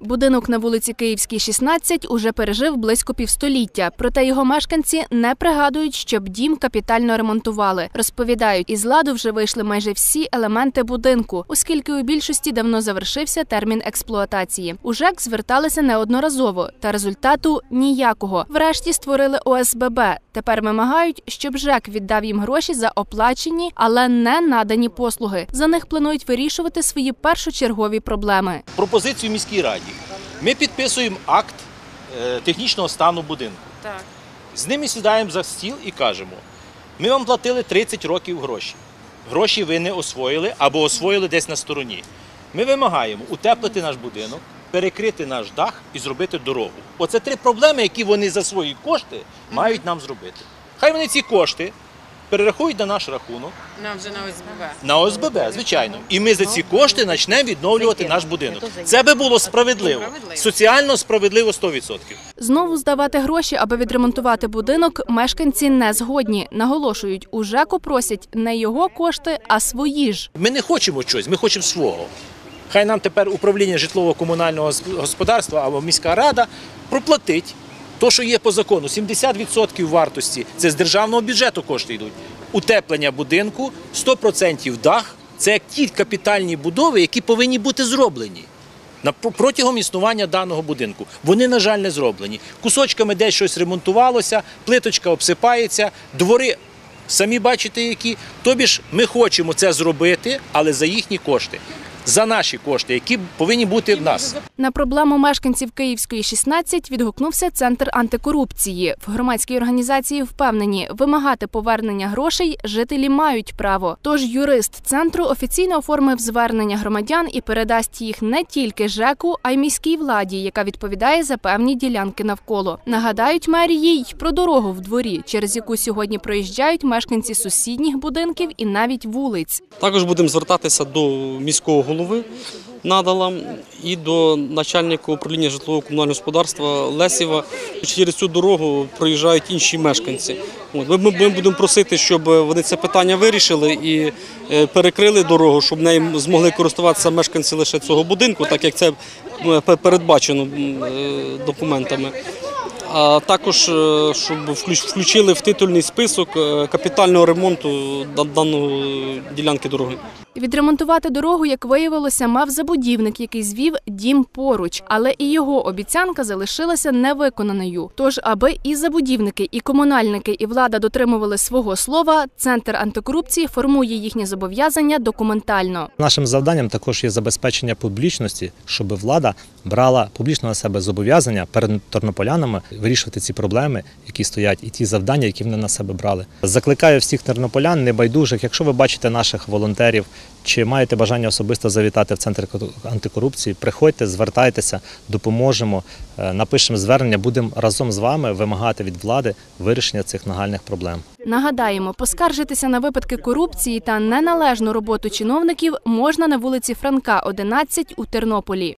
Будинок на вулиці Київській, 16 уже пережив близько півстоліття. Проте його мешканці не пригадують, щоб дім капітально ремонтували. Розповідають, із ладу вже вийшли майже всі елементи будинку, оскільки у більшості давно завершився термін експлуатації. У ЖЕК зверталися неодноразово, та результату ніякого. Врешті створили ОСББ. Тепер вимагають, щоб ЖЕК віддав їм гроші за оплачені, але не надані послуги. За них планують вирішувати свої першочергові проблеми. пропозицію міській раді. Ми підписуємо акт е, технічного стану будинку. Так. З ними сідаємо за стіл і кажемо: ми вам платили 30 років гроші. Гроші ви не освоїли або освоїли десь на стороні. Ми вимагаємо утеплити наш будинок, перекрити наш дах і зробити дорогу. Оце три проблеми, які вони за свої кошти мають нам зробити. Хай вони ці кошти перерахують на наш рахунок. Нам вже на ОСББ. На ОСББ, звичайно. І ми за ці кошти почнемо відновлювати наш будинок. Це би було справедливо. Справедливо. Соціально справедливо 100%. Знову здавати гроші, аби відремонтувати будинок, мешканці не згодні. Наголошують, у ЖЕКу просять не його кошти, а свої ж. Ми не хочемо щось, ми хочемо свого. Хай нам тепер управління житлово-комунального господарства або міська рада проплатить то, що є по закону. 70% вартості це з державного бюджету кошти йдуть. Утеплення будинку, 100% дах. Це ті капітальні будови, які повинні бути зроблені. Протягом існування даного будинку вони, на жаль, не зроблені. Кусочками десь щось ремонтувалося, плиточка обсипається, двори самі бачите, які. Тобі ж ми хочемо це зробити, але за їхні кошти, за наші кошти, які повинні бути в нас. На проблему мешканців Київської 16 відгукнувся центр антикорупції. В громадській організації впевнені, вимагати повернення грошей жителі мають право. Тож юрист центру офіційно оформив звернення громадян і передасть їх не тільки ЖЕКу, а й міській владі, яка відповідає за певні ділянки навколо. Нагадають мерії й про дорогу в дворі, через яку сьогодні проїжджають мешканці сусідніх будинків і навіть вулиць. Також будемо звертатися до міського голови Надала і до начальника управління житлово-комунального господарства Лесєва. Через цю дорогу проїжджають інші мешканці. Ми, будемо просити, щоб вони це питання вирішили і е, перекрили дорогу, щоб нею змогли користуватися мешканці лише цього будинку, так як це е, передбачено е, документами. А також щоб включили в титульний список капітального ремонту дан- даної ділянки дороги. Відремонтувати дорогу, як виявилося, мав забудівник, який звів дім поруч, але і його обіцянка залишилася невиконаною. Тож, аби і забудівники, і комунальники, і влада дотримували свого слова, центр антикорупції формує їхні зобов'язання документально. Нашим завданням також є забезпечення публічності, щоб влада брала публічно на себе зобов'язання перед тернополянами вирішувати ці проблеми, які стоять, і ті завдання, які вони на себе брали. Закликаю всіх тернополян, небайдужих, якщо ви бачите наших волонтерів чи маєте бажання особисто завітати в центр антикорупції, приходьте, звертайтеся, допоможемо, е, напишемо звернення, будемо разом з вами вимагати від влади вирішення цих нагальних проблем. Нагадаємо, поскаржитися на випадки корупції та неналежну роботу чиновників можна на вулиці Франка, 11 у Тернополі.